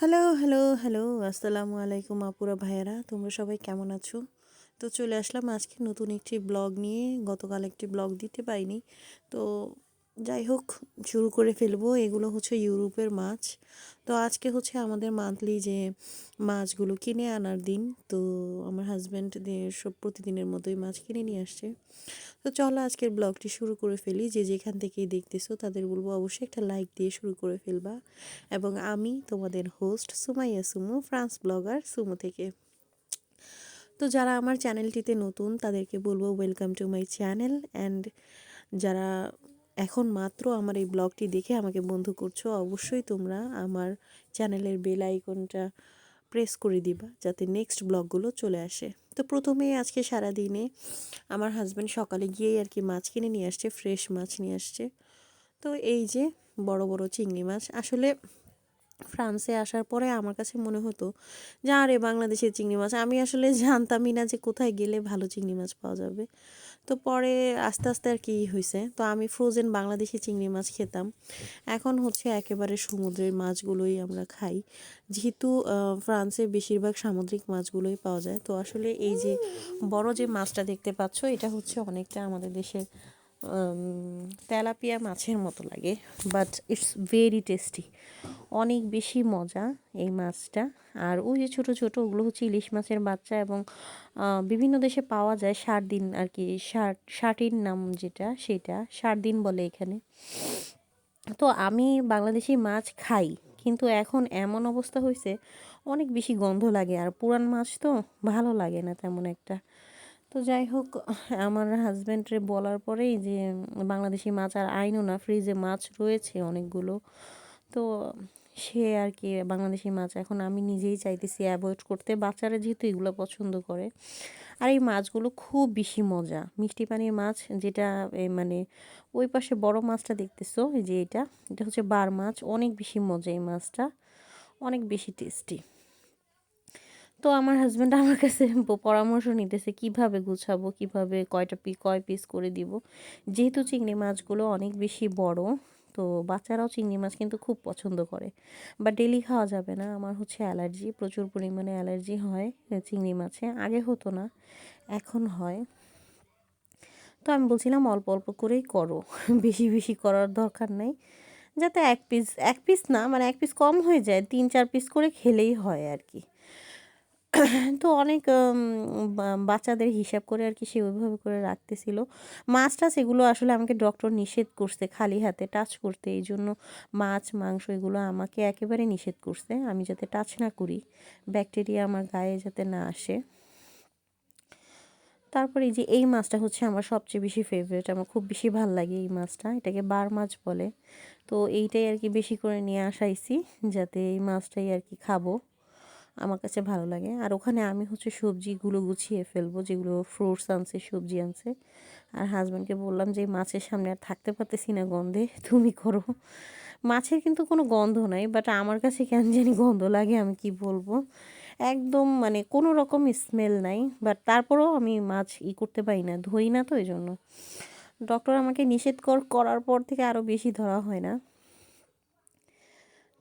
Hello hello hello, আসসালামু আলাইকুম আপুরা, ভাইয়েরা, তোমরা সবাই কেমন আছো? তো চলে আসলাম আজকে নতুন একটি ব্লগ নিয়ে। গতকাল একটি ব্লগ দিতে পাইনি তো যাই হোক শুরু করে ফেলব। এগুলো হচ্ছে ইউরোপের মাছ। তো আজকে হচ্ছে আমাদের মান্থলি যে মাছগুলো কিনে আনার দিন, তো আমার হাজব্যান্ড সব প্রতিদিনের মতোই মাছ কিনে নিয়ে আসছে। তো চলো আজকের ব্লগটি শুরু করে ফেলি। যে যেখান থেকেই দেখতেছো, তাদের বলব অবশ্যই একটা লাইক দিয়ে শুরু করে ফেলবা। এবং আমি তোমাদের host Sumaiya Sumu France blogger Sumu থেকে। তো যারা আমার চ্যানেলটিতে নতুন, তাদেরকে বলব welcome to my channel and যারা এখন মাত্র আমার এই ব্লগটি দেখে আমাকে বন্ধু করছ, অবশ্যই তোমরা আমার চ্যানেলের বেল আইকনটা প্রেস করে দিবা যাতে নেক্সট ব্লগগুলো চলে আসে। তো প্রথমে আজকে সারা দিনে আমার হাজব্যান্ড সকালে গিয়েই আর কি মাছ কিনে নিয়ে আসছে, ফ্রেশ মাছ নিয়ে আসছে। তো এই যে বড় বড় চিংড়ি মাছ, আসলে ফ্রান্সে আসার পরে আমার কাছে মনে হতো যে, আরে, বাংলাদেশের চিংড়ি মাছ। আমি আসলে জানতামই না যে, কোথায় গেলে ভালো চিংড়ি মাছ পাওয়া যাবে। তো পরে আস্তে আস্তে আর কি হয়েছে তো আমি ফ্রোজেন বাংলাদেশি চিংড়ি মাছ খেতাম। এখন হচ্ছে একেবারে সমুদ্রের মাছগুলোই আমরা খাই। যেহেতু ফ্রান্সে বেশিরভাগ সামুদ্রিক মাছগুলোই পাওয়া যায়। তো আসলে এই যে বড় যে মাছটা দেখতে পাচ্ছ, এটা হচ্ছে অনেকটা আমাদের দেশের তেলাপিয়া মাছের মতো লাগে বাট ইটস ভেরি টেস্টি অনেক বেশি মজা এই মাছটা। আর ওই যে ছোটো ছোটো, ওগুলো হচ্ছে ইলিশ মাছের বাচ্চা এবং বিভিন্ন দেশে পাওয়া যায় দিন আর কি ষাট ষাটির নাম যেটা, সেটা ষাট দিন বলে এখানে। তো আমি বাংলাদেশি মাছ খাই, কিন্তু এখন এমন অবস্থা হয়েছে অনেক বেশি গন্ধ লাগে। আর পুরান মাছ তো ভালো লাগে না তেমন একটা। তো যাই হোক, আমার হাজব্যান্ডরে বলার পরেই যে, বাংলাদেশি মাছ আর আইনও না ফ্রিজে মাছ রয়েছে অনেকগুলো। তো সে আর কি, বাংলাদেশি মাছ এখন আমি নিজেই চাইতেছি অ্যাভয়েড করতে। বাচ্চারা যেহেতু এগুলো পছন্দ করে। আর এই মাছগুলো খুব বেশি মজা। মিষ্টি পানির মাছ যেটা মানে ওই পাশে বড় মাছটা দেখতেছো যে এটা এটা হচ্ছে বার মাছ। অনেক বেশি মজা এই মাছটা। অনেক বেশি টেস্টি তো আমার হাজব্যান্ড আমার কাছে পরামর্শ নিতেছে, কীভাবে গুছাবো, কীভাবে কয়টা পি, কয় পিস করে দিব। যেহেতু চিংড়ি মাছগুলো অনেক বেশি বড়, তো বাচ্চারাও চিংড়ি মাছ কিন্তু খুব পছন্দ করে। বা ডেলি খাওয়া যাবে না, আমার হচ্ছে অ্যালার্জি, প্রচুর পরিমাণে অ্যালার্জি হয় চিংড়ি মাছে। আগে হতো না, এখন হয়। তো আমি বলছিলাম, অল্প অল্প করেই করো, বেশি বেশি করার দরকার নেই। যাতে এক পিস এক পিস না মানে এক পিস কম হয়ে যায়, তিন, চার পিস করে খেলেই হয় আর কি। তো অনেক বাচ্চাদের হিসাব করে আর কি সে ওইভাবে করে রাখতেছিল। মাছ টাছ এগুলো আসলে আমাকে ডক্টর নিষেধ করছে খালি হাতে টাচ করতে। এই জন্য মাছ, মাংস এগুলো আমাকে একেবারে নিষেধ করছে। আমি যাতে টাচ না করি ব্যাকটেরিয়া আমার গায়ে যাতে না আসে। তারপরে যে এই মাছটা হচ্ছে আমার সবচেয়ে বেশি ফেভারিট আমার খুব বেশি ভালো লাগে এই মাছটা। এটাকে বার মাছ বলে। তো এইটাই আর কি বেশি করে নিয়ে আসাইছি, যাতে এই মাছটাই আর কি খাব। আমার কাছে ভালো লাগে। আর ওখানে আমি হচ্ছে সবজিগুলো গুছিয়ে ফেলব, যেগুলো ফ্রুটস আনছে, সবজি আনছে। আর হাজব্যান্ডকে বললাম যে, মাছের সামনে আর থাকতে পারতেছি না গন্ধে, তুমি করো। মাছের কিন্তু কোনো গন্ধ নাই বাট আমার কাছে কেন জানি গন্ধ লাগে, আমি কি বলব? একদম মানে কোনো রকম স্মেল নাই বাট তারপরেও আমি মাছ ই করতে পারি না ধরি না তো এই জন্য। ডক্টর আমাকে নিষেধ করার পর থেকে আরও বেশি ধরা হয় না।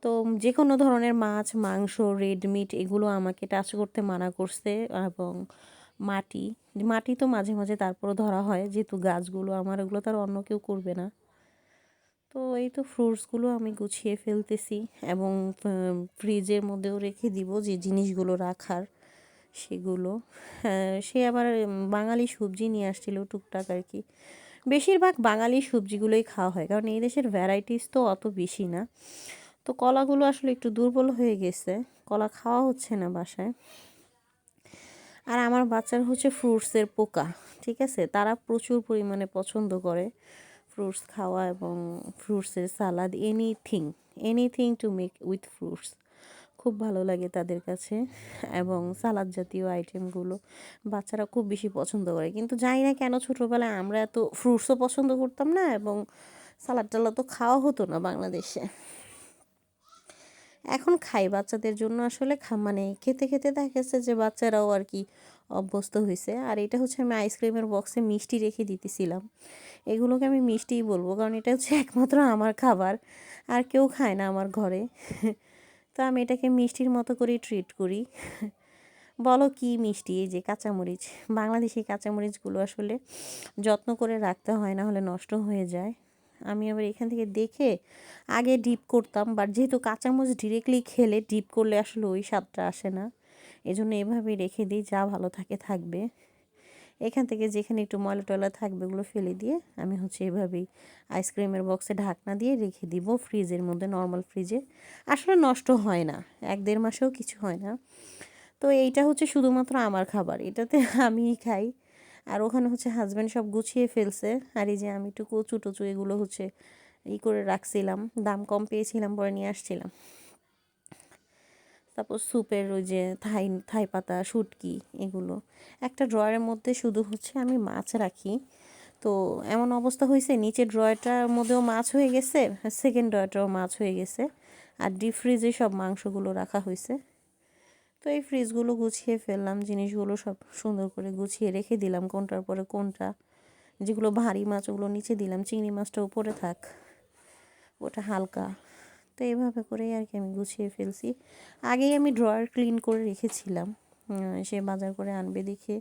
তো যে কোনো ধরনের মাছ মাংস রেড মিট এগুলো আমাকে টাচ করতে মানা করছে এবং মাটি মাটি তো মাঝে মাঝে তারপরও ধরা হয় যেহেতু গাছগুলো আমার ওগুলো তার অন্য কেউ করবে না। তো এই তো ফ্রুটসগুলো আমি গুছিয়ে ফেলতেছি এবং ফ্রিজের মধ্যেও রেখে দিব যে জিনিসগুলো রাখার সেগুলো। হ্যাঁ, সে আবার বাঙালি সবজি নিয়ে আসছিল টুকটাক আর কি। বেশিরভাগ বাঙালি সবজিগুলোই খাওয়া হয় কারণ এই দেশের ভ্যারাইটিস তো অত বেশি না। তো কলাগুলো আসলে একটু দুর্বল হয়ে গেছে। কলা খাওয়া হচ্ছে না বাসায়। আর আমার বাচ্চার হচ্ছে ফ্রুটসের পোকা, ঠিক আছে? তারা প্রচুর পরিমাণে পছন্দ করে ফ্রুটস খাওয়া এবং ফ্রুটসের salad anything anything to make with fruits খুব ভালো লাগে তাদের কাছে। এবং সালাদ জাতীয় আইটেমগুলো বাচ্চারা খুব বেশি পছন্দ করে। কিন্তু জানি না কেন ছোটোবেলায় আমরা এত ফ্রুটসও পছন্দ করতাম না এবং সালাদ টালাদ তো খাওয়া হতো না বাংলাদেশে। এখন খাই। বাচ্চাদের জন্য আসলে মানে খেতে খেতে দেখা গেছে যে বাচ্চারাও আর কি অভ্যস্ত হয়েছে আর এটা হচ্ছে আমি আইসক্রিমের বক্সে মিষ্টি রেখে দিতেছিলাম। এগুলোকে আমি মিষ্টিই বলব, কারণ এটা হচ্ছে একমাত্র আমার খাবার। আর কেউ খায় না আমার ঘরে। তো আমি এটাকে মিষ্টির মতো করে ট্রিট করি। বলো কি মিষ্টি? এই যে কাঁচামরিচ। বাংলাদেশি কাঁচামরিচগুলো আসলে যত্ন করে রাখতে হয়, না হলে নষ্ট হয়ে যায়। আমি আবার এখান থেকে দেখে আগে ডিপ করতাম বাট যেহেতু কাঁচামরিচ ডিরেক্টলি খেলে ডিপ করলে আসলে ওই স্বাদটা আসে না। এজন্য এভাবেই রেখে দিই, যা ভালো থাকে থাকবে। এখান থেকে যেখানে একটু ময়লা টয়লা থাকবে ওগুলো ফেলে দিয়ে আমি হচ্ছে এভাবেই আইসক্রিমের বক্সে ঢাকনা দিয়ে রেখে দিব ফ্রিজের মধ্যে নর্মাল ফ্রিজে আসলে নষ্ট হয় না, এক দেড় মাসেও কিছু হয় না। তো এইটা হচ্ছে শুধুমাত্র আমার খাবার, এটাতে আমিই খাই। আর ওখানে হচ্ছে হাজব্যান্ড সব গুছিয়ে ফেলছে। আর এই যে আমি একটু কচু টচু এগুলো হচ্ছে ই করে রাখছিলাম, দাম কম পেয়েছিলাম পরে নিয়ে আসছিলাম। তারপর স্যুপের ওই যে থাই থাই পাতা, শুটকি এগুলো। একটা ড্রয়ারের মধ্যে শুধু হচ্ছে আমি মাছ রাখি। তো এমন অবস্থা হয়েছে, নিচের ড্রয়ারটার মধ্যেও মাছ হয়ে গেছে সেকেন্ড ড্রয়ারটাও মাছ হয়ে গেছে। আর ডিপ ফ্রিজে সব মাংসগুলো রাখা হয়েছে। তো এই ফ্রিজগুলো গুছিয়ে ফেললাম, জিনিসগুলো সব সুন্দর করে গুছিয়ে রেখে দিলাম, কোনটার পরে কোনটা। যেগুলো ভারী মাছ, ওগুলো নিচে দিলাম, চিংড়ি মাছটা উপরে থাক, ওটা হালকা। তো এইভাবে করেই আর কি আমি গুছিয়ে ফেলছি। আগেই আমি ড্রয়ার ক্লিন করে রেখেছিলাম সে বাজার করে আনবে দেখে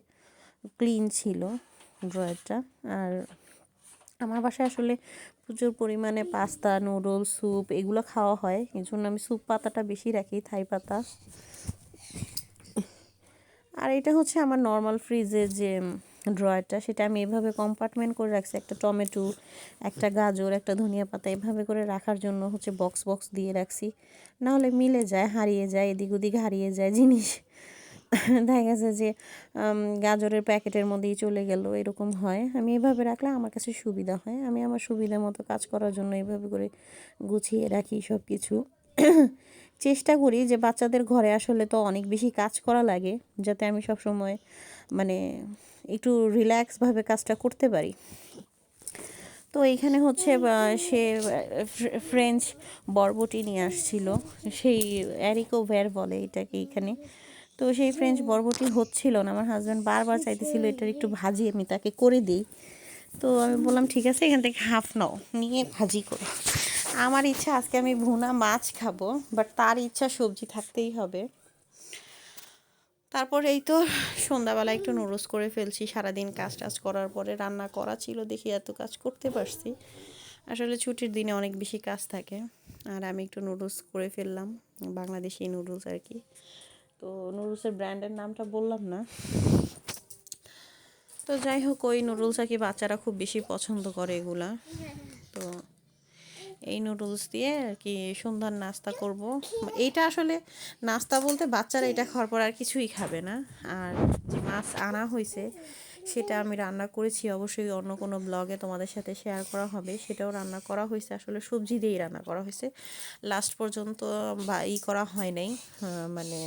ক্লিন ছিল ড্রয়ারটা আর আমার বাসায় আসলে প্রচুর পরিমাণে পাস্তা নুডলস স্যুপ এগুলো খাওয়া হয় এই জন্য আমি স্যুপ পাতাটা বেশি রাখি, থাই পাতা। আর এটা হচ্ছে আমার নর্মাল ফ্রিজের যে ড্রয়ারটা সেটা আমি এভাবে কম্পার্টমেন্ট করে রাখছি। একটা টমেটো, একটা গাজর, একটা ধনিয়া পাতা, এভাবে করে রাখার জন্য হচ্ছে বক্স বক্স দিয়ে রাখছি। নাহলে মিলে যায়, হারিয়ে যায়, এদিক ওদিক হারিয়ে যায় জিনিস। দেখা গেছে যে গাজরের প্যাকেটের মধ্যেই চলে গেল, এরকম হয়। আমি এভাবে রাখলে আমার কাছে সুবিধা হয়। আমি আমার সুবিধা মতো কাজ করার জন্য এভাবে করে গুছিয়ে রাখি সব কিছু চেষ্টা করি যে বাচ্চাদের ঘরে আসলে তো অনেক বেশি কাজ করা লাগে, যাতে আমি সব সময় মানে একটু রিল্যাক্সভাবে কাজটা করতে পারি। তো এইখানে হচ্ছে সে ফ্রেঞ্চ বরবটি নিয়ে আসছিল, সেই অ্যারিকো ভ্যার বলে এটাকে এখানে। তো সেই ফ্রেঞ্চ বরবটি হচ্ছিল না, আমার হাজব্যান্ড বারবার চাইতেছিল এটার একটু ভাজি আমি তাকে করে দিই। তো আমি বললাম, ঠিক আছে, এখান থেকে হাফ নাও, নিয়ে ভাজি করো। আমার ইচ্ছা আজকে আমি ভুনা মাছ খাব বাট তার ইচ্ছা সবজি থাকতেই হবে। তারপর এই তো সন্ধ্যাবেলা একটু নুডলস করে ফেলছি, সারাদিন কাজ টাজ করার পরে রান্না করা ছিল, দেখি এত কাজ করতে পারছি। আসলে ছুটির দিনে অনেক বেশি কাজ থাকে, আর আমি একটু নুডলস করে ফেললাম, বাংলাদেশি নুডলস আর কি। তো নুডলসের ব্র্যান্ডের নামটা বললাম না। তো যাই হোক, ওই নুডলস আর কি বাচ্চারা খুব বেশি পছন্দ করে এগুলা। তো এই নুডলস দিয়ে আর কি সুন্দর নাস্তা করব। এইটা আসলে নাস্তা বলতে বাচ্চারা এটা খাওয়ার পর আর কিছুই খাবে না। আর যে মাছ আনা হয়েছে সেটা আমি রান্না করেছি অবশ্যই অন্য কোনো ব্লগে তোমাদের সাথে শেয়ার করা হবে। সেটাও রান্না করা হয়েছে আসলে সবজি দিয়েই রান্না করা হয়েছে। লাস্ট পর্যন্ত বা ই করা হয় নাই মানে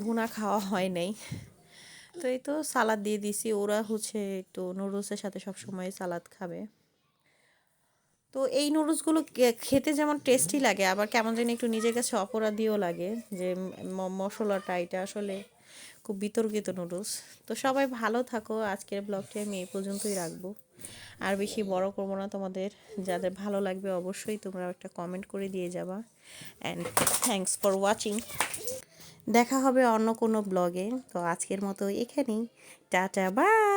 ভুনা খাওয়া হয় নাই। তো এই তো সালাদ দিয়ে দিছি ওরা হচ্ছে একটু নুডলসের সাথে সব সময় সালাদ খাবে। তো এই নুডলসগুলো খেতে যেমন টেস্টি লাগে, আবার কেমন যেন একটু নিজের কাছে অপরাধীও লাগে যে মশলাটা এটা আসলে খুব বিতর্কিত নুডলস তো সবাই ভালো থাকো, আজকের ব্লগটি আমি এই পর্যন্তই রাখব। আর বেশি বড় করব না তোমাদের, যাদের ভালো লাগবে অবশ্যই তোমরা একটা কমেন্ট করে দিয়ে যাবা। অ্যান্ড থ্যাংকস ফর ওয়াচিং দেখা হবে অন্য কোনো ব্লগে তো আজকের মতো এখানেই। Tata bye